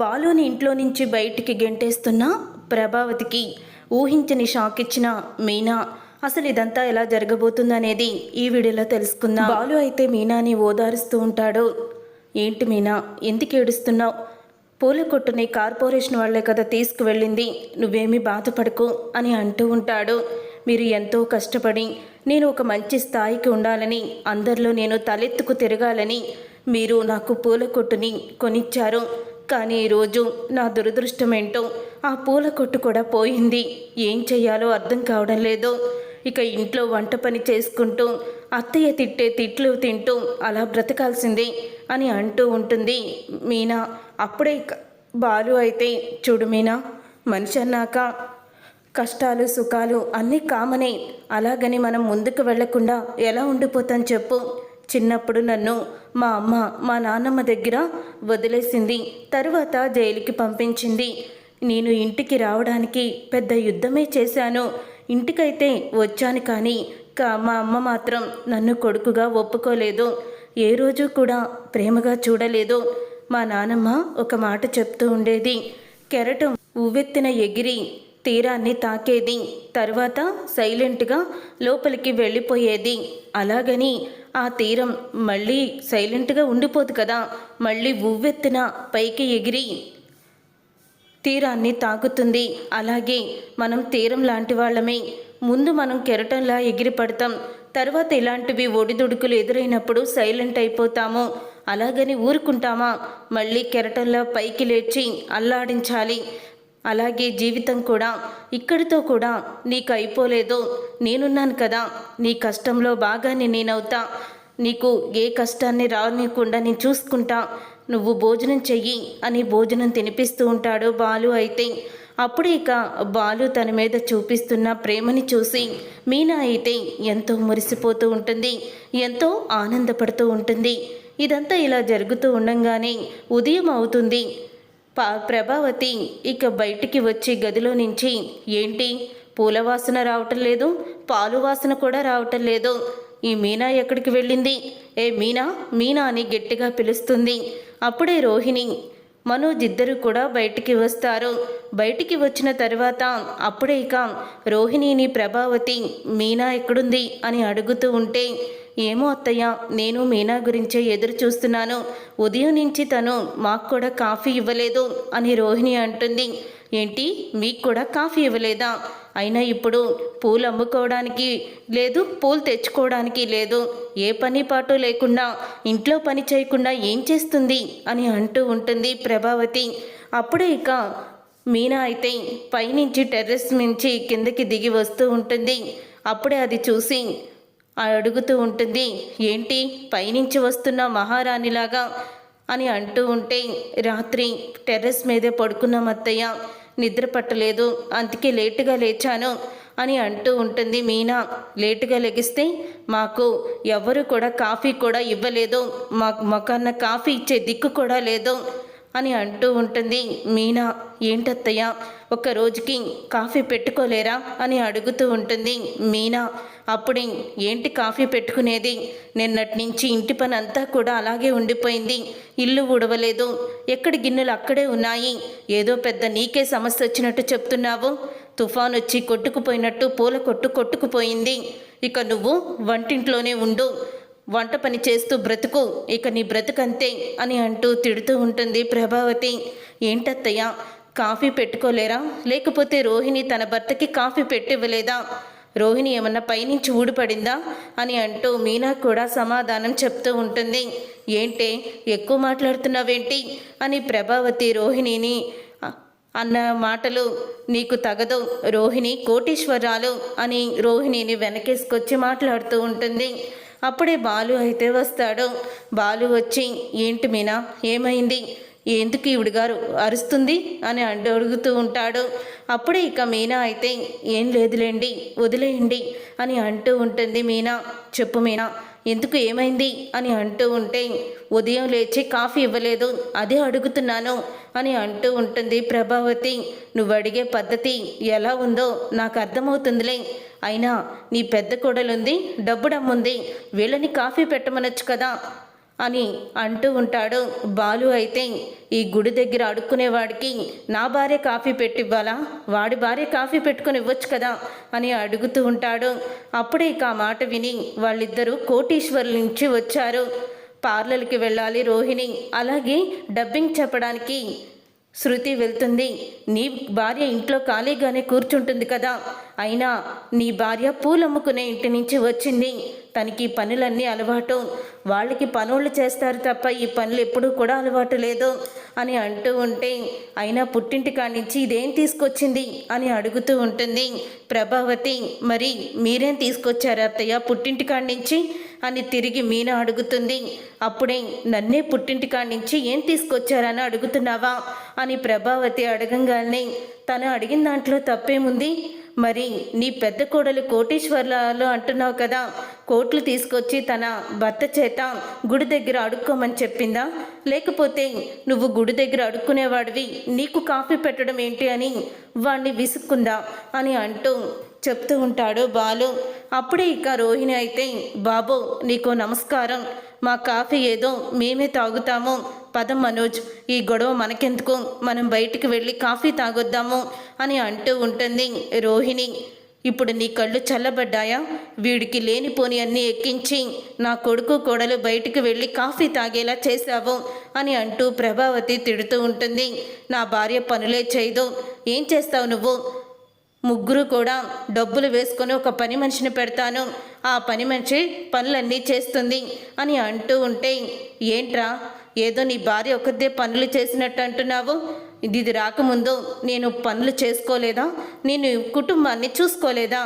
బాలుని ఇంట్లో నుంచి బయటికి గెంటేస్తున్న ప్రభావతికి ఊహించని షాక్ ఇచ్చిన మీనా అసలు ఇదంతా ఎలా జరగబోతుందనేది ఈ వీడియోలో తెలుసుకుందాం. బాలు అయితే మీనాని ఓదారుస్తూ ఉంటాడు. ఏంటి మీనా ఎందుకు ఏడుస్తున్నావు? పూల కొట్టుని కార్పొరేషన్ వాళ్ళే కదా తీసుకువెళ్ళింది. నువ్వేమీ బాధపడకు అని అంటూ ఉంటాడు. మీరు ఎంతో కష్టపడి నేను ఒక మంచి స్థాయికి ఉండాలని అందరిలో నేను తలెత్తుకు తిరగాలని మీరు నాకు పూల కొట్టుని కొనిచ్చారు. కానీ ఈరోజు నా దురదృష్టం ఏంటో ఆ పూల కొట్టు కూడా పోయింది. ఏం చెయ్యాలో అర్థం కావడం లేదు. ఇక ఇంట్లో వంట పని చేసుకుంటూ అత్తయ్య తిట్టే తిట్లు తింటూ అలా బ్రతకాల్సింది అని అంటూ ఉంటుంది మీనా. అప్పుడే బాలు అయితే చూడు మీనా మనిషి అన్నాక కష్టాలు సుఖాలు అన్నీ కామనే. అలాగని మనం ముందుకు వెళ్ళకుండా ఎలా ఉండిపోతాం చెప్పు. చిన్నప్పుడు నన్ను మా అమ్మ మా నాన్నమ్మ దగ్గర వదిలేసింది. తరువాత జైలుకి పంపించింది. నేను ఇంటికి రావడానికి పెద్ద యుద్ధమే చేశాను. ఇంటికైతే వచ్చాను కానీ కా మా అమ్మ మాత్రం నన్ను కొడుకుగా ఒప్పుకోలేదు. ఏ రోజు కూడా ప్రేమగా చూడలేదు. మా నానమ్మ ఒక మాట చెప్తూ ఉండేది. కెరటం ఉవ్వెత్తిన ఎగిరి తీరాన్ని తాకేది. తర్వాత సైలెంట్గా లోపలికి వెళ్ళిపోయేది. అలాగని ఆ తీరం మళ్ళీ సైలెంట్గా ఉండిపోదు కదా. మళ్ళీ ఉవ్వెత్తిన పైకి ఎగిరి తీరాన్ని తాకుతుంది. అలాగే మనం తీరం లాంటి వాళ్ళమే. ముందు మనం కెరటంలా ఎగిరి పడతాం. తర్వాత ఇలాంటివి ఒడిదుడుకులు ఎదురైనప్పుడు సైలెంట్ అయిపోతాము. అలాగని ఊరుకుంటామా? మళ్ళీ కెరటంలా పైకి లేచి అల్లాడించాలి. అలాగే జీవితం కూడా ఇక్కడితో కూడా నీకు అయిపోలేదు నేనున్నాను కదా. నీ కష్టంలో బాగానే నేనవుతా. నీకు ఏ కష్టాన్ని రానియకుండా నేను చూసుకుంటా. నువ్వు భోజనం చెయ్యి అని భోజనం తినిపిస్తూ ఉంటాడు బాలు అయితే. అప్పుడు ఇక బాలు తన మీద చూపిస్తున్న ప్రేమని చూసి మీనా అయితే ఎంతో మురిసిపోతూ ఉంటుంది. ఎంతో ఆనందపడుతూ ఉంటుంది. ఇదంతా ఇలా జరుగుతూ ఉండంగానే ఉదయం అవుతుంది. ప్రభావతి ఇక బయటికి వచ్చి గదిలో నుంచి ఏంటి? పూల వాసన రావటం లేదు పాలు వాసన కూడా రావటం లేదు. ఈ మీనా ఎక్కడికి వెళ్ళింది? ఏ మీనా? మీనా అని గట్టిగా పిలుస్తుంది. అప్పుడే రోహిణి మనోజ్ ఇద్దరు కూడా బయటికి వస్తారు. బయటికి వచ్చిన తర్వాత అప్పుడే ఇక రోహిణిని ప్రభావతి మీనా ఎక్కడుంది? అని అడుగుతూ ఉంటే ఏమో అత్తయ్య నేను మీనా గురించే ఎదురు చూస్తున్నాను. ఉదయం నుంచి తను మాకు కూడా కాఫీ ఇవ్వలేదు అని రోహిణి అంటుంది. ఏంటి? మీకు కూడా కాఫీ ఇవ్వలేదా? అయినా ఇప్పుడు పూలు అమ్ముకోవడానికి లేదు పూలు తెచ్చుకోవడానికి లేదు. ఏ పని పాటు లేకుండా ఇంట్లో పని చేయకుండా ఏం చేస్తుంది అని అంటూ ఉంటుంది ప్రభావతి. అప్పుడే ఇక మీనా అయితే పైనుంచి టెర్రస్ నుంచి కిందకి దిగి వస్తూ ఉంటుంది. అప్పుడే అది చూసి అడుగుతూ ఉంటుంది ఏంటి? పైనుంచి వస్తున్న మహారాణిలాగా? అని అంటూ ఉంటే రాత్రి టెర్రస్ మీదే పడుకున్నాం అత్తయ్య నిద్ర పట్టలేదు అందుకే లేటుగా లేచాను అని అంటూ ఉంటుంది మీనా. లేటుగా లెగిస్తే మాకు ఎవరు కూడా కాఫీ కూడా ఇవ్వలేదు మాకు మొకన్న కాఫీ ఇచ్చే దిక్కు కూడా లేదు అని అంటూ ఉంటుంది. మీనా ఏంటత్తయ్య? ఒక రోజుకి కాఫీ పెట్టుకోలేరా? అని అడుగుతూ ఉంటుంది. మీనా అప్పుడే ఏంటి కాఫీ పెట్టుకునేది? నిన్నటి నుంచి ఇంటి పని అంతా కూడా అలాగే ఉండిపోయింది. ఇల్లు ఉడవలేదు ఎక్కడి గిన్నెలు అక్కడే ఉన్నాయి. ఏదో పెద్ద నీకే సమస్య వచ్చినట్టు చెప్తున్నావు. తుఫాన్ వచ్చి కొట్టుకుపోయినట్టు పూల కొట్టు కొట్టుకుపోయింది. ఇక నువ్వు వంటింట్లోనే ఉండు. వంట పని చేస్తూ బ్రతుకు ఇక నీ బ్రతుకంతే అని అంటూ తిడుతూ ఉంటుంది ప్రభావతి. ఏంటత్తయ్య కాఫీ పెట్టుకోలేరా? లేకపోతే రోహిణి తన భర్తకి కాఫీ పెట్టివ్వలేదా? రోహిణి ఏమన్నా పైనుంచి ఊడిపడిందా? అని అంటూ మీనా కూడా సమాధానం చెప్తూ ఉంటుంది. ఏంటే ఎక్కువ మాట్లాడుతున్నావేంటి? అని ప్రభావతి రోహిణిని అన్న మాటలు నీకు తగదు. రోహిణి కోటీశ్వరాలు అని రోహిణిని వెనకేసుకొచ్చి మాట్లాడుతూ ఉంటుంది. అప్పుడే బాలు అయితే వస్తాడు. బాలు వచ్చి ఏంటి మీనా? ఏమైంది? ఎందుకు ఈవిడ గారు అరుస్తుంది? అని అంటూ అడుగుతూ ఉంటాడు. అప్పుడే ఇక మీనా అయితే ఏం లేదులేండి వదిలేయండి అని అంటూ ఉంటుంది మీనా. చెప్పు మీనా ఎందుకు ఏమైంది? అని అంటూ ఉంటే ఉదయం లేచి కాఫీ ఇవ్వలేదు అదే అడుగుతున్నాను అని అంటూ ఉంటుంది ప్రభావతి. నువ్వు అడిగే పద్ధతి ఎలా ఉందో నాకు అర్థమవుతుందిలే అయినా నీ పెద్ద కోడలుంది డబ్బు డమ్ముంది వీళ్ళని కాఫీ పెట్టమనొచ్చు కదా? అని అంటూ ఉంటాడు బాలు అయితే. ఈ గుడి దగ్గర అడుక్కునేవాడికి నా భార్య కాఫీ పెట్టివ్వాలా? వాడి భార్య కాఫీ పెట్టుకొని ఇవ్వచ్చు కదా? అని అడుగుతూ ఉంటాడు. అప్పుడే ఇక ఆ మాట విని వాళ్ళిద్దరూ కోటీశ్వర్ నుంచి వచ్చారు. పార్లర్కి వెళ్ళాలి రోహిణి. అలాగే డబ్బింగ్ చెప్పడానికి శృతి వెళ్తుంది. నీ భార్య ఇంట్లో ఖాళీగానే కూర్చుంటుంది కదా. అయినా నీ భార్య పూలమ్ముకునే ఇంటి నుంచి వచ్చింది. తనకి పనులన్నీ అలవాటు. వాళ్ళకి పనులు చేస్తారు తప్ప ఈ పనులు ఎప్పుడూ కూడా అలవాటు లేదు అని అంటూ ఉంటే అయినా పుట్టింటి నుంచి ఇదేం తీసుకొచ్చింది అని అడుగుతూ ఉంటుంది. ప్రభావతి మరి మీరేం తీసుకొచ్చారు అత్తయ్య పుట్టింటి నుంచి అని తిరిగి మీనా అడుగుతుంది. అప్పుడే నన్నే పుట్టింటికాడి నుంచి ఏం తీసుకొచ్చారని అడుగుతున్నావా? అని ప్రభావతి అడగంగానే తను అడిగిన దాంట్లో తప్పేముంది? మరి నీ పెద్ద కోడలు కోటీశ్వర్లలో అంటున్నావు కదా కోట్లు తీసుకొచ్చి తన భర్త చేత గుడి దగ్గర అడుక్కోమని చెప్పిందా? లేకపోతే నువ్వు గుడి దగ్గర అడుక్కునేవాడివి నీకు కాఫీ పెట్టడం ఏంటి అని వాణ్ణి విసుక్కుందా? అని అంటూ చెప్తూ ఉంటాడు బాలు అప్పుడే ఇక రోహిణి అయితే బాబు నీకు నమస్కారం. మా కాఫీ ఏదో మేమే తాగుతాము. పదం మనోజ్ ఈ గొడవ మనకెందుకు? మనం బయటికి వెళ్ళి కాఫీ తాగొద్దాము అని అంటూ ఉంటుంది రోహిణి. ఇప్పుడు నీ కళ్ళు చల్లబడ్డాయా? వీడికి లేనిపోని అన్నీ ఎక్కించి నా కొడుకు కోడలు బయటికి వెళ్ళి కాఫీ తాగేలా చేశావు అని అంటూ ప్రభావతి తిడుతూ ఉంటుంది. నా భార్య పనులే చేయదు. ఏం చేస్తావు నువ్వు? ముగ్గురు కూడా డబ్బులు వేసుకొని ఒక పని మనిషిని పెడతాను. ఆ పని మనిషి పనులన్నీ చేస్తుంది అని అంటూ ఉంటే ఏంట్రా ఏదో నీ భార్య ఒకదే పనులు చేసినట్టు అంటున్నావు? ఇది రాకముందు నేను పనులు చేసుకోలేదా? నేను కుటుంబాన్ని చూసుకోలేదా?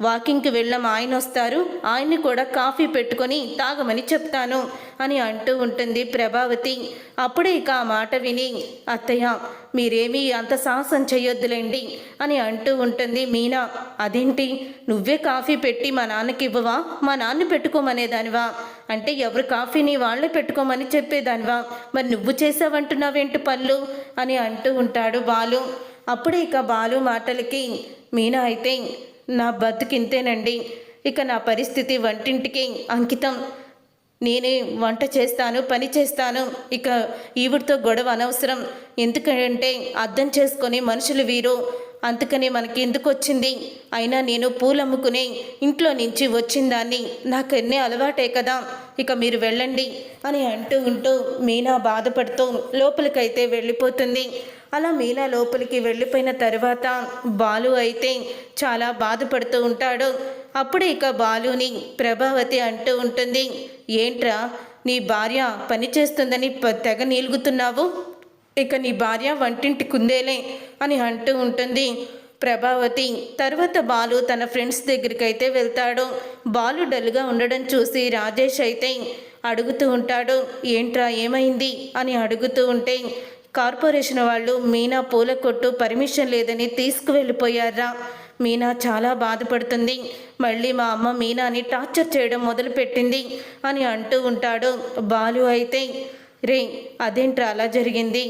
వాకింగ్కి వెళ్ళాం ఆయన వస్తారు ఆయన్ని కూడా కాఫీ పెట్టుకొని తాగమని చెప్తాను అని అంటూ ఉంటుంది ప్రభావతి. అప్పుడే ఇక ఆ మాట విని అత్తయ్య మీరేమీ అంత సాహసం చేయొద్దులేండి అని అంటూ ఉంటుంది మీనా. అదేంటి? నువ్వే కాఫీ పెట్టి మా నాన్నకి ఇవ్వవా? మా నాన్న పెట్టుకోమనేదానివా? అంటే ఎవరు కాఫీని వాళ్ళే పెట్టుకోమని చెప్పేదానివా? మరి నువ్వు చేసావంటున్నావేంటి పళ్ళు? అని అంటూ ఉంటాడు బాలు. అప్పుడే ఇక బాలు మాటలకి మీనా అయితే నా బతుకింతేనండి. ఇక నా పరిస్థితి వంటింటికి అంకితం. నేనే వంట చేస్తాను పని చేస్తాను. ఇక ఈవిడితో గొడవ అనవసరం. ఎందుకంటే అర్థం చేసుకొని మనుషులు వీరు. అందుకని మనకి ఎందుకు వచ్చింది అయినా నేను పూలమ్ముకునే ఇంట్లో నుంచి వచ్చిందాన్ని. నాకు ఎన్నే అలవాటే కదా. ఇక మీరు వెళ్ళండి అని అంటూ ఉంటూ మీనా బాధపడుతూ లోపలికైతే వెళ్ళిపోతుంది. అలా మీనా లోపలికి వెళ్ళిపోయిన తర్వాత బాలు అయితే చాలా బాధపడుతూ ఉంటాడు. అప్పుడే ఇక బాలుని ప్రభావతి అంటూ ఉంటుంది ఏంట్రా నీ భార్య పని చేస్తుందని ప- తెగ నీలుగుతున్నావు? ఇక నీ భార్య వంటింటి కుందేలే అని అంటూ ఉంటుంది. ప్రభావతి తర్వాత బాలు తన ఫ్రెండ్స్ దగ్గరికి అయితే వెళ్తాడు. బాలు డల్గా ఉండడం చూసి రాజేష్ అయితే అడుగుతూ ఉంటాడు ఏంట్రా ఏమైంది? అని అడుగుతూ ఉంటే కార్పొరేషన్ వాళ్ళు మీనా పూల కొట్టు పర్మిషన్ లేదని తీసుకువెళ్ళిపోయారా? మీనా చాలా బాధపడుతుంది. మళ్ళీ మా అమ్మ మీనాని టార్చర్ చేయడం మొదలుపెట్టింది అని అంటూ ఉంటాడు. బాలు అయితే రే అదేంట్రా అలా జరిగింది?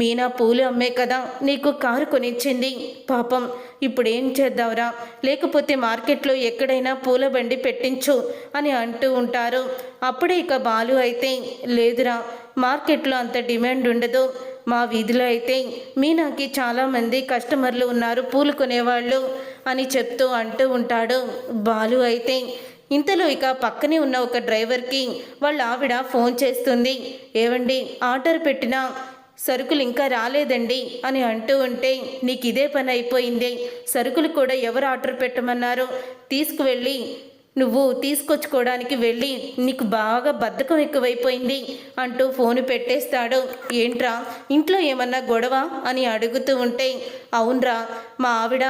మీనా పూలు అమ్మే కదా నీకు కారు కొనిచ్చింది. పాపం ఇప్పుడు ఏం చేద్దాంరా లేకపోతే మార్కెట్లో ఎక్కడైనా పూల బండి పెట్టించు అని అంటూ ఉంటారు. అప్పుడే ఇక బాలు అయితే లేదురా మార్కెట్లో అంత డిమాండ్ ఉండదు. మా వీధిలో అయితే మీనాకి చాలామంది కస్టమర్లు ఉన్నారు పూలు కొనేవాళ్ళు అని చెప్తూ అంటూ ఉంటాడు. బాలు అయితే ఇంతలో ఇక పక్కనే ఉన్న ఒక డ్రైవర్కి వాళ్ళ ఆవిడ ఫోన్ చేస్తుంది. ఏవండి ఆర్డర్ పెట్టిన సరుకులు ఇంకా రాలేదండి అని అంటూ ఉంటే నీకు ఇదే పని అయిపోయింది. సరుకులు కూడా ఎవరు ఆర్డర్ పెట్టమన్నారు? తీసుకువెళ్ళి నువ్వు తీసుకొచ్చుకోవడానికి వెళ్ళి నీకు బాగా బద్ధకం ఎక్కువైపోయింది అంటూ ఫోన్ పెట్టేస్తాడు. ఏంట్రా ఇంట్లో ఏమన్నా గొడవ? అని అడుగుతూ ఉంటే అవునరా మా ఆవిడ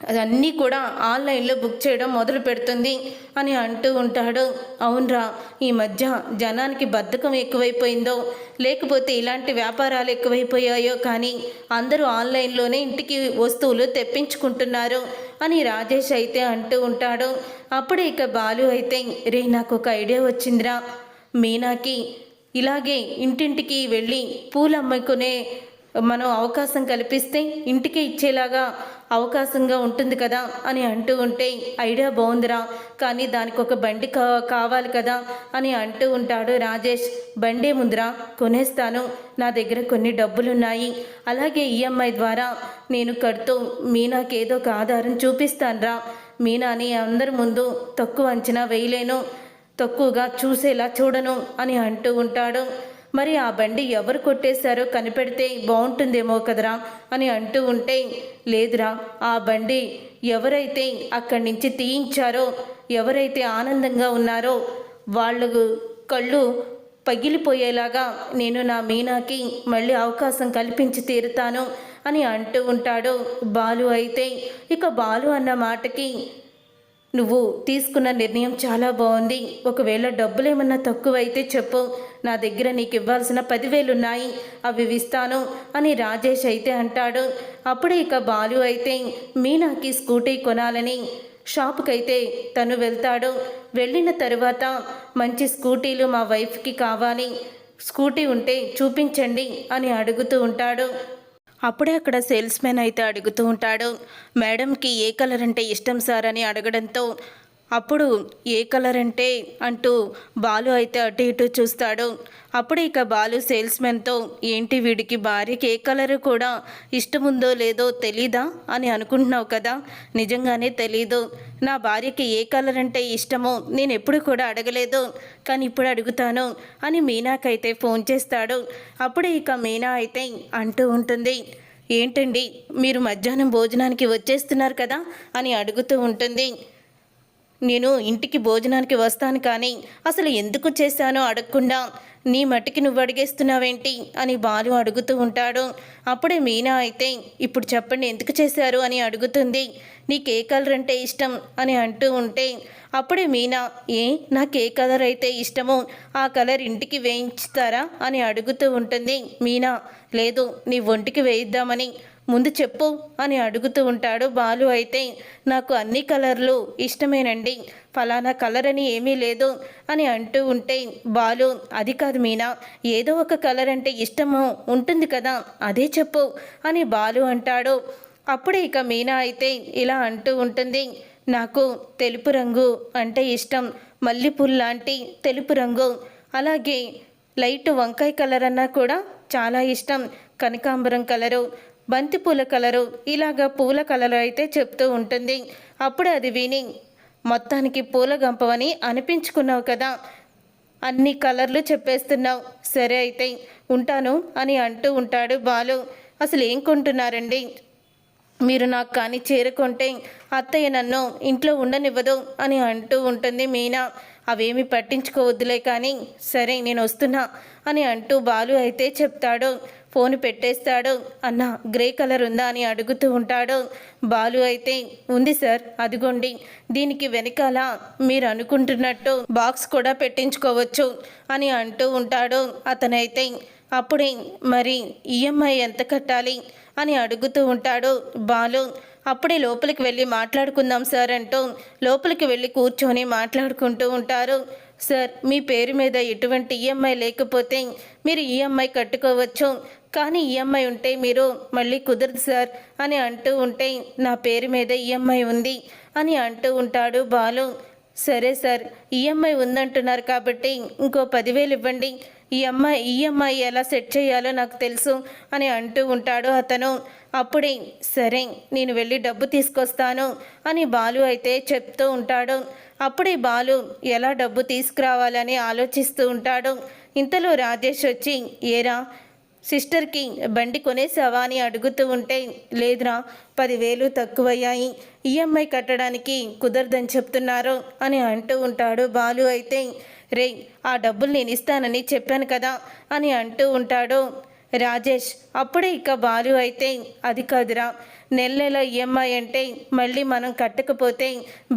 అన్నీ కూడా ఆన్లైన్లో బుక్ చేయడం మొదలు పెడుతుంది అని అంటూ ఉంటాడు. అవునరా ఈ మధ్య జనానికి బద్ధకం ఎక్కువైపోయిందో లేకపోతే ఇలాంటి వ్యాపారాలు ఎక్కువైపోయాయో కానీ అందరూ ఆన్లైన్లోనే ఇంటికి వస్తువులు తెప్పించుకుంటున్నారు అని రాజేష్ అయితే అంటూ ఉంటాడు. అప్పుడే ఇక బాలు అయితే రే నాకు ఒక ఐడియా వచ్చిందిరా. మీనాకి ఇలాగే ఇంటింటికి వెళ్ళి పూలు అమ్ముకునే మనం అవకాశం కల్పిస్తే ఇంటికి ఇచ్చేలాగా అవకాశంగా ఉంటుంది కదా అని అంటూ ఉంటే ఐడియా బాగుందిరా కానీ దానికి ఒక బండి కా కావాలి కదా అని అంటూ ఉంటాడు రాజేష్. బండే ముందురా కొనేస్తాను. నా దగ్గర కొన్ని డబ్బులున్నాయి. అలాగే ఈఎంఐ ద్వారా నేను కడుతూ మీనాకి ఏదో ఒక ఆధారం చూపిస్తానురా. మీనాని అందరి ముందు తక్కువ అంచనా వేయలేను. తక్కువగా చూసేలా చూడను అని అంటూ ఉంటాడు. మరి ఆ బండి ఎవరు కొట్టేశారో కనిపెడితే బాగుంటుందేమో కదరా అని అంటూ ఉంటే లేదురా ఆ బండి ఎవరైతే అక్కడి నుంచి తీయించారో ఎవరైతే ఆనందంగా ఉన్నారో వాళ్ళు కళ్ళు పగిలిపోయేలాగా నేను నా మీనాకి మళ్ళీ అవకాశం కల్పించి తీరుతాను అని అంటూ ఉంటాడు బాలు అయితే. ఇక బాలు అన్న మాటకి నువ్వు తీసుకున్న నిర్ణయం చాలా బాగుంది. ఒకవేళ డబ్బులు ఏమన్నా తక్కువైతే చెప్పు. నా దగ్గర నీకు ఇవ్వాల్సిన పదివేలు ఉన్నాయి. అవి ఇస్తాను అని రాజేష్ అయితే అంటాడు. అప్పుడే ఇక బాలు అయితే మీనాకి స్కూటీ కొనాలని షాపుకైతే తను వెళ్తాడు. వెళ్ళిన తరువాత మంచి స్కూటీలు మా వైఫ్కి కావాలి. స్కూటీ ఉంటే చూపించండి అని అడుగుతూ ఉంటాడు. అప్పుడే అక్కడ సేల్స్ మ్యాన్ అయితే అడుగుతూ ఉంటాడు. మేడంకి ఏ కలర్ అంటే ఇష్టం సార్ అని అడగడంతో అప్పుడు ఏ కలర్ అంటే అంటూ బాలు అయితే అటు ఇటు చూస్తాడు. అప్పుడు ఇక బాలు సేల్స్మెన్తో ఏంటి వీడికి భార్యకి ఏ కలర్ కూడా ఇష్టముందో లేదో తెలీదా అని అనుకుంటున్నావు కదా? నిజంగానే తెలీదు. నా భార్యకి ఏ కలర్ అంటే ఇష్టమో నేను ఎప్పుడు కూడా అడగలేదు. కానీ ఇప్పుడు అడుగుతాను అని మీనాకైతే ఫోన్ చేస్తాడు. అప్పుడే ఇక మీనా అయితే అంటూ ఉంటుంది. ఏంటండి మీరు మధ్యాహ్నం భోజనానికి వచ్చేస్తున్నారు కదా? అని అడుగుతూ ఉంటుంది. నేను ఇంటికి భోజనానికి వస్తాను కానీ అసలు ఎందుకు చేశానో అడగకుండా నీ మట్టికి నువ్వు అడిగేస్తున్నావేంటి? అని బాలు అడుగుతూ ఉంటాడు. అప్పుడే మీనా అయితే ఇప్పుడు చెప్పండి ఎందుకు చేశారు? అని అడుగుతుంది. నీకు ఏ కలర్ అంటే ఇష్టం? అని అంటూ ఉంటే అప్పుడే మీనా ఏ నాకు ఏ కలర్ అయితే ఇష్టమో ఆ కలర్ ఇంటికి వేయించుతారా? అని అడుగుతూ ఉంటుంది. మీనా లేదు నీ ఒంటికి వేయిద్దామని ముందు చెప్పు అని అడుగుతూ ఉంటాడు బాలు అయితే నాకు అన్ని కలర్లు ఇష్టమేనండి. ఫలానా కలర్ అని ఏమీ లేదు అని అంటూ ఉంటే బాలు అది కాదు మీనా ఏదో ఒక కలర్ అంటే ఇష్టము ఉంటుంది కదా అదే చెప్పు అని బాలు అంటాడు. అప్పుడే ఇక మీనా అయితే ఇలా అంటూ ఉంటుంది నాకు తెలుపు రంగు అంటే ఇష్టం మల్లెపూలు లాంటి తెలుపు రంగు. అలాగే లైట్ వంకాయ కలర్ అన్నా కూడా చాలా ఇష్టం కనకాంబరం కలరు బంతిపూల కలరు ఇలాగా పూల కలరు అయితే చెప్తూ ఉంటుంది. అప్పుడు అది విని మొత్తానికి పూల గంపవని అనిపించుకున్నావు కదా. అన్ని కలర్లు చెప్పేస్తున్నావు. సరే అయితే ఉంటాను అని అంటూ ఉంటాడు బాలు. అసలు ఏం కొంటున్నారండి? మీరు నాకు కానీ చేరుకుంటే అత్తయ్య నన్ను ఇంట్లో ఉండనివ్వదు అని అంటూ ఉంటుంది మీనా. అవేమి పట్టించుకోవద్దులే కానీ సరే నేను వస్తున్నా అని అంటూ బాలు అయితే చెప్తాడు. ఫోన్ పెట్టేస్తాడు. అన్న గ్రే కలర్ ఉందా అని అడుగుతూ ఉంటాడు. బాలు అయితే ఉంది సార్ అదిగోండి. దీనికి వెనకాల మీరు అనుకుంటున్నట్టు బాక్స్ కూడా పెట్టించుకోవచ్చు అని అంటూ ఉంటాడు. అతనైతే అప్పుడే మరి ఈఎంఐ ఎంత కట్టాలి అని అడుగుతూ ఉంటాడు. బాలు అప్పుడే లోపలికి వెళ్ళి మాట్లాడుకుందాం సార్ అంటూ లోపలికి వెళ్ళి కూర్చొని మాట్లాడుకుంటూ ఉంటారు. సార్ మీ పేరు మీద ఎటువంటి ఈఎంఐ లేకపోతే మీరు ఈఎంఐ కట్టుకోవచ్చు. కానీ ఈఎంఐ ఉంటే మీరు మళ్ళీ కుదరదు సార్ అని అంటూ ఉంటే నా పేరు మీద ఈఎంఐ ఉంది అని అంటూ ఉంటాడు బాలు. సరే సార్ ఈఎంఐ ఉందంటున్నారు కాబట్టి ఇంకో పదివేలు ఇవ్వండి. ఈ అమ్మాయి ఈఎంఐ ఎలా సెట్ చేయాలో నాకు తెలుసు అని అంటూ ఉంటాడు అతను. అప్పుడే సరే నేను వెళ్ళి డబ్బు తీసుకొస్తాను అని బాలు అయితే చెప్తూ ఉంటాడు. అప్పుడే బాలు ఎలా డబ్బు తీసుకురావాలని ఆలోచిస్తూ ఉంటాడు. ఇంతలో రాజేష్ వచ్చి ఏరా సిస్టర్కి బండి కొనేసావా అని అడుగుతూ ఉంటే లేదురా పదివేలు తక్కువయ్యాయి. ఈఎంఐ కట్టడానికి కుదరదని చెప్తున్నారు అని అంటూ ఉంటాడు బాలు అయితే. రే ఆ డబ్బులు నేను ఇస్తానని చెప్పాను కదా అని అంటూ ఉంటాడు రాజేష్. అప్పుడే ఇక బాలు అయితే అది కాదురా నెల నెల ఈఎంఐ అంటే మళ్ళీ మనం కట్టకపోతే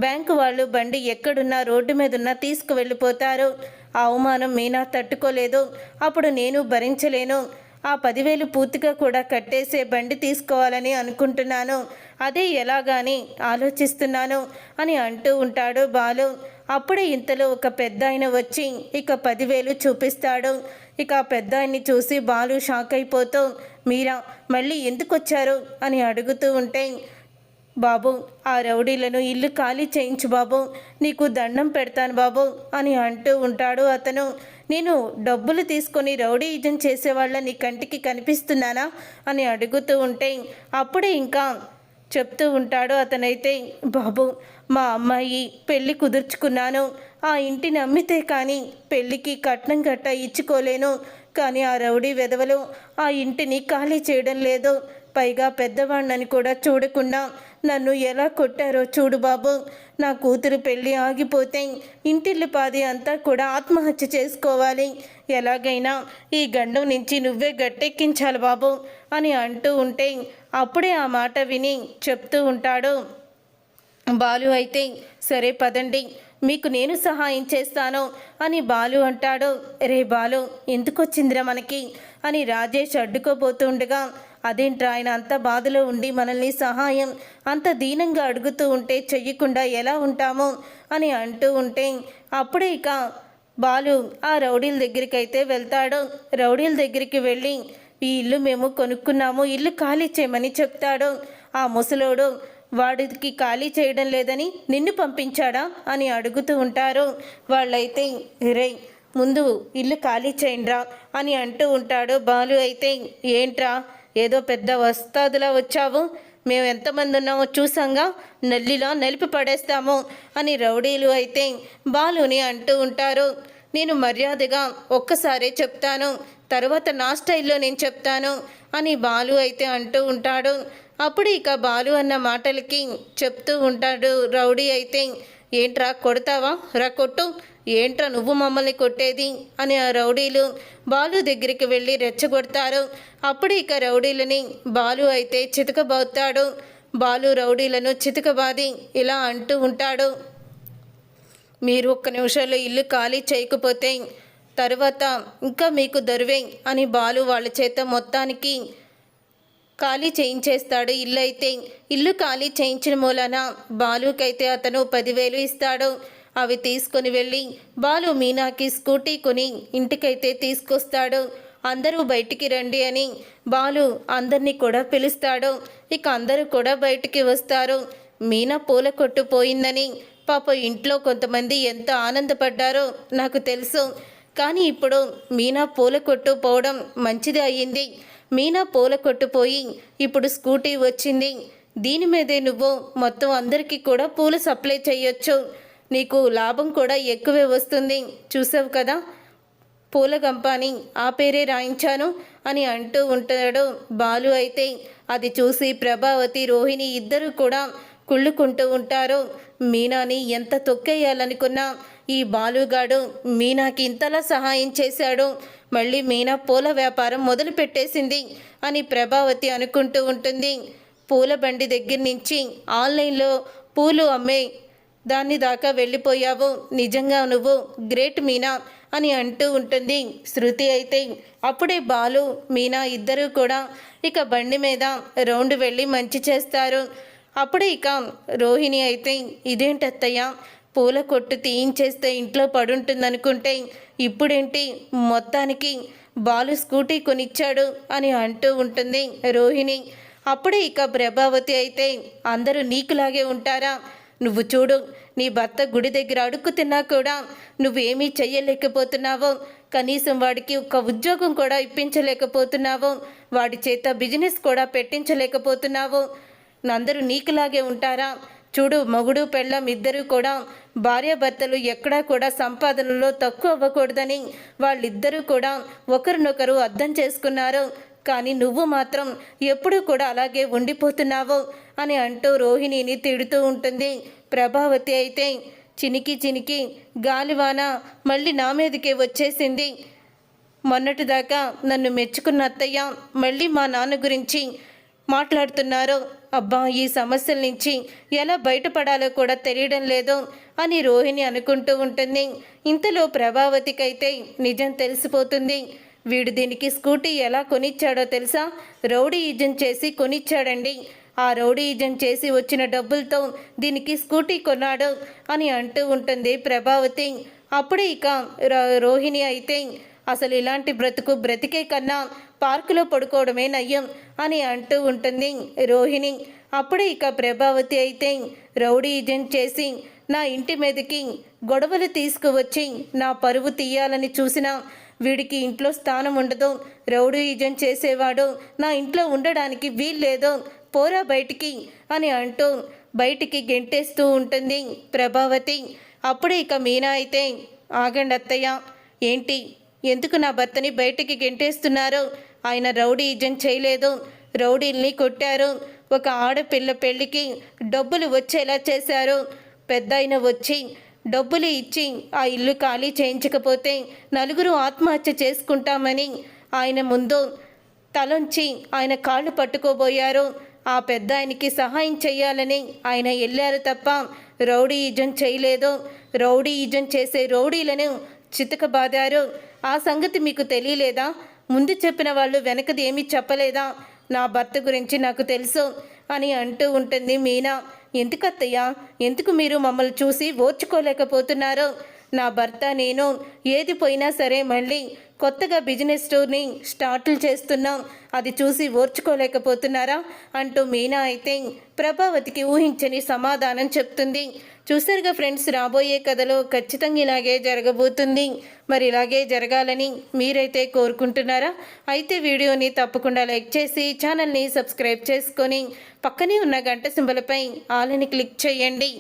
బ్యాంకు వాళ్ళు బండి ఎక్కడున్నా రోడ్డు మీద ఉన్నా తీసుకువెళ్ళిపోతారు. ఆ అవమానం మీనా తట్టుకోలేదు. అప్పుడు నేను భరించలేను. ఆ పదివేలు పూర్తిగా కూడా కట్టేసే బండి తీసుకోవాలని అనుకుంటున్నాను. అదే ఎలాగాని ఆలోచిస్తున్నాను అని అంటూ ఉంటాడు బాలు. అప్పుడే ఇంతలో ఒక పెద్ద ఆయన వచ్చి ఇక పదివేలు చూపిస్తాడు. ఇక ఆ పెద్ద ఆయన్ని చూసి బాలు షాక్ అయిపోతూ మీరా మళ్ళీ ఎందుకు వచ్చారు అని అడుగుతూ ఉంటే బాబు ఆ రౌడీలను ఇల్లు ఖాళీ చేయించు బాబు. నీకు దండం పెడతాను బాబు అని అంటూ ఉంటాడు అతను. నేను డబ్బులు తీసుకొని రౌడీజం చేసేవాళ్ళ నీ కంటికి కనిపిస్తున్నానా అని అడుగుతూ ఉంటే అప్పుడే ఇంకా చెప్తూ ఉంటాడు అతనైతే బాబు మా అమ్మాయి పెళ్ళి కుదుర్చుకున్నాను. ఆ ఇంటిని అమ్మితే కానీ పెళ్ళికి కట్నం గట్ట ఇచ్చుకోలేను. కానీ ఆ రౌడీ వెధవలు ఆ ఇంటిని ఖాళీ చేయడం లేదు. పైగా పెద్దవాణ్ణని కూడా చూడకుండా నన్ను ఎలా కొట్టారో చూడు బాబు. నా కూతురు పెళ్ళి ఆగిపోతే ఇంటిల్లి పాది అంతా కూడా ఆత్మహత్య చేసుకోవాలి. ఎలాగైనా ఈ గండం నుంచి నువ్వే గట్టెక్కించాలి బాబు అని అంటూ ఉంటే అప్పుడే ఆ మాట విని చెప్తూ ఉంటాడు. బాలు అయితే సరే పదండి మీకు నేను సహాయం చేస్తాను అని బాలు అంటాడు. రే బాలు ఎందుకు వచ్చిందిరా మనకి? అని రాజేష్ అడ్డుకోబోతుండగా అదేంట్రా ఆయన అంత బాధలో ఉండి మనల్ని సహాయం అంత దీనంగా అడుగుతూ ఉంటే చెయ్యకుండా ఎలా ఉంటామో అని అంటూ ఉంటే అప్పుడే ఇక బాలు ఆ రౌడీల దగ్గరికి అయితే వెళ్తాడు. రౌడీల దగ్గరికి వెళ్ళి ఈ ఇల్లు మేము కొనుక్కున్నాము ఇల్లు ఖాళీ చేయమని చెప్తాడు. ఆ ముసలోడు వాడికి ఖాళీ చేయడం లేదని నిన్ను పంపించాడా? అని అడుగుతూ ఉంటారు. వాళ్ళైతే రే ముందు ఇల్లు ఖాళీ చేయండిరా అని అంటూ ఉంటాడు బాలు. అయితే ఏంట్రా ఏదో పెద్ద వస్తాదులా వచ్చావు? మేము ఎంతమంది ఉన్నామో చూసాంగా నల్లిలో నలిపి పడేస్తాము అని రౌడీలు అయితే బాలుని అంటూ ఉంటారు. నేను మర్యాదగా ఒక్కసారే చెప్తాను. తర్వాత నా స్టైల్లో నేను చెప్తాను అని బాలు అయితే అంటూ ఉంటాడు. అప్పుడు ఇక బాలు అన్న మాటలకి చెప్తూ ఉంటాడు రౌడీ అయితే. ఏంట్రా కొడతావా? రా కొట్టు ఏంట్రా నువ్వు మమ్మల్ని కొట్టేది? అని ఆ రౌడీలు బాలు దగ్గరికి వెళ్ళి రెచ్చగొడతారు. అప్పుడు ఇక రౌడీలని బాలు అయితే చితకబోతాడు. బాలు రౌడీలను చితకబాది ఇలా అంటూ ఉంటాడు. మీరు ఒక్క నిమిషంలో ఇల్లు ఖాళీ చేయకపోతే తర్వాత ఇంకా మీకు దొరివే అని బాలు వాళ్ళ చేత మొత్తానికి ఖాళీ చేయించేస్తాడు. ఇల్లు అయితే ఇల్లు ఖాళీ చేయించిన మూలన బాలుకైతే అతను పదివేలు ఇస్తాడు. అవి తీసుకొని వెళ్ళి బాలు మీనాకి స్కూటీ కొని ఇంటికైతే తీసుకొస్తాడు. అందరూ బయటికి రండి అని బాలు అందరినీ కూడా పిలుస్తాడు. ఇక అందరూ కూడా బయటికి వస్తారు. మీనా పూల కొట్టు పోయిందని పాప ఇంట్లో కొంతమంది ఎంత ఆనందపడ్డారో నాకు తెలుసు. కానీ ఇప్పుడు మీనా పూల కొట్టు పోవడం మంచిది అయ్యింది. మీనా పూల కొట్టుపోయి ఇప్పుడు స్కూటీ వచ్చింది. దీని మీదే నువ్వు మొత్తం అందరికీ కూడా పూలు సప్లై చేయొచ్చు. నీకు లాభం కూడా ఎక్కువే వస్తుంది. చూసావు కదా? పూల గంపాని ఆ పేరే రాయించాను అని అంటూ ఉంటాడు బాలు అయితే. అది చూసి ప్రభావతి రోహిణి ఇద్దరు కూడా కుళ్ళుకుంటూ ఉంటారు. మీనాని ఎంత తొక్కేయాలనుకున్నా ఈ బాలుగాడు మీనాకి ఇంతలా సహాయం చేశాడు. మళ్ళీ మీనా పూల వ్యాపారం మొదలు పెట్టేసింది అని ప్రభావతి అనుకుంటూ ఉంటుంది. పూల బండి దగ్గర నుంచి ఆన్లైన్లో పూలు అమ్మే దాన్ని దాకా వెళ్ళిపోయావు. నిజంగా నువ్వు గ్రేట్ మీనా అని అంటూ ఉంటుంది శృతి అయితే. అప్పుడే బాలు మీనా ఇద్దరూ కూడా ఇక బండి మీద రౌండ్ వెళ్ళి మంచి చేస్తారు. అప్పుడే ఇక రోహిణి అయితే ఇదేంటత్తయ్య? పూల కొట్టు తీయించేస్తే ఇంట్లో పడుంటుందనుకుంటే ఇప్పుడేంటి? మొత్తానికి బాలు స్కూటీ కొనిచ్చాడు అని అంటూ ఉంటుంది రోహిణి. అప్పుడే ఇక ప్రభావతి అయితే అందరూ నీకులాగే ఉంటారా? నువ్వు చూడు నీ భర్త గుడి దగ్గర అడుక్కు తిన్నా కూడా నువ్వేమీ చెయ్యలేకపోతున్నావు. కనీసం వాడికి ఒక ఉద్యోగం కూడా ఇప్పించలేకపోతున్నావు. వాడి చేత బిజినెస్ కూడా పెట్టించలేకపోతున్నావు. అందరూ నీకులాగే ఉంటారా? చూడు మగుడు పెళ్ళం ఇద్దరూ కూడా భార్యాభర్తలు ఎక్కడా కూడా సంపాదనలో తక్కువ అవ్వకూడదని వాళ్ళిద్దరూ కూడా ఒకరినొకరు అర్థం చేసుకున్నారు. కానీ నువ్వు మాత్రం ఎప్పుడూ కూడా అలాగే ఉండిపోతున్నావు అని అంటూ రోహిణిని తిడుతూ ఉంటుంది. ప్రభావతి అయితే చినికి చినికి గాలివాన మళ్ళీ నా మీదకే వచ్చేసింది. మొన్నటిదాకా నన్ను మెచ్చుకున్న అత్తయ్య మళ్ళీ మా నాన్న గురించి మాట్లాడుతున్నారు. అబ్బా ఈ సమస్యల నుంచి ఎలా బయటపడాలో కూడా తెలియడం లేదు అని రోహిణి అనుకుంటూ ఉంటుంది. ఇంతలో ప్రభావతికైతే నిజం తెలిసిపోతుంది. వీడు దీనికి స్కూటీ ఎలా కొనిచ్చాడో తెలుసా? రౌడీ ఈజం చేసి కొనిచ్చాడండి. ఆ రౌడీ ఈజం చేసి వచ్చిన డబ్బులతో దీనికి స్కూటీ కొన్నాడు అని అంటూ ఉంటుంది ప్రభావతి. అప్పుడే ఇక రోహిణి అయితే అసలు ఇలాంటి బ్రతుకు బ్రతికే కన్నా పార్కులో పడుకోవడమే నయ్యం అని అంటూ ఉంటుంది రోహిణి. అప్పుడే ఇక ప్రభావతి అయితే రౌడీ ఈజం చేసి నా ఇంటి మీదకి గొడవలు తీసుకువచ్చి నా పరువు తీయాలని చూసిన వీడికి ఇంట్లో స్థానం ఉండదు. రౌడీ ఈజం చేసేవాడు. నా ఇంట్లో ఉండడానికి వీల్లేదు. పోరా బయటికి అని అంటూ బయటికి గెంటేస్తూ ఉంటుంది ప్రభావతి. అప్పుడు ఇక మీనా అయితే ఆగండి అత్తయ్య. ఏంటి? ఎందుకు నా భర్తని బయటికి గెంటేస్తున్నారు? ఆయన రౌడీ ఈజం చేయలేదు. రౌడీల్ని కొట్టారు. ఒక ఆడపిల్ల పెళ్ళికి డబ్బులు వచ్చేలా చేశారు. పెద్ద వచ్చి డబ్బులు ఇచ్చి ఆ ఇల్లు ఖాళీ చేయించకపోతే నలుగురు ఆత్మహత్య చేసుకుంటామని ఆయన ముందు తలొంచి ఆయన కాళ్ళు పట్టుకోబోయారు. ఆ పెద్ద ఆయనకి సహాయం చేయాలని ఆయన వెళ్ళారు తప్ప రౌడీ ఈజం చేయలేదు. రౌడీ ఈజం చేసే రౌడీలను చితకబాదారు. ఆ సంగతి మీకు తెలియలేదా? ముందు చెప్పిన వాళ్ళు వెనకది ఏమీ చెప్పలేదా? నా భర్త గురించి నాకు తెలుసు అని అంటూ ఉంటుంది మీనా. ఎందుకత్తయ్యా? ఎందుకు మీరు మమ్మల్ని చూసి ఓర్చుకోలేకపోతున్నారు? నా భర్త నేను ఏది పోయినా సరే మళ్ళీ కొత్తగా బిజినెస్ స్టోర్ని స్టార్ట్లు చేస్తున్నాం. అది చూసి ఓర్చుకోలేకపోతున్నారా? అంటూ మీనా అయితే ప్రభావతికి ఊహించని సమాధానం చెప్తుంది. చూసారుగా ఫ్రెండ్స్ రాబోయే కథలో ఖచ్చితంగా ఇలాగే జరగబోతుంది. మరి ఇలాగే జరగాలని మీరైతే కోరుకుంటున్నారా? అయితే వీడియోని తప్పకుండా లైక్ చేసి ఛానల్ని సబ్స్క్రైబ్ చేసుకొని పక్కనే ఉన్న గంట సింబలపై ఆలని క్లిక్ చేయండి.